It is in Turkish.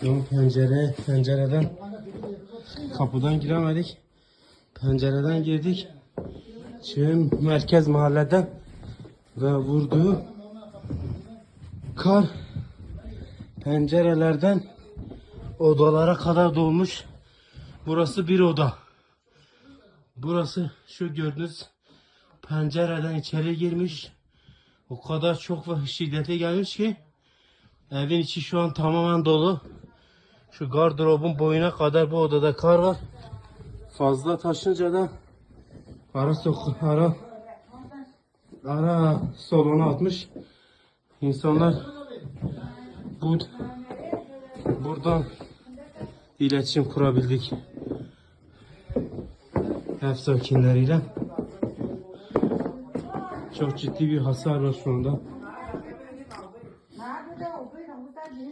Şu pencere, pencereden kapıdan giremedik. Pencereden girdik. Şimdi merkez mahalleden ve vurduğu kar pencerelerden odalara kadar dolmuş. Burası bir oda. Burası şu gördüğünüz pencereden içeri girmiş. O kadar çok ve şiddetli gelmiş ki evin içi şu an tamamen dolu. Şu gardırobun boyuna kadar bu odada kar var. Fazla taşınca da ara sok ara ara salona atmış. İnsanlar bu buradan iletişim kurabildik. Ev sakinleriyle. Çok ciddi bir hasar var şu anda. 大家好，非常欢迎您。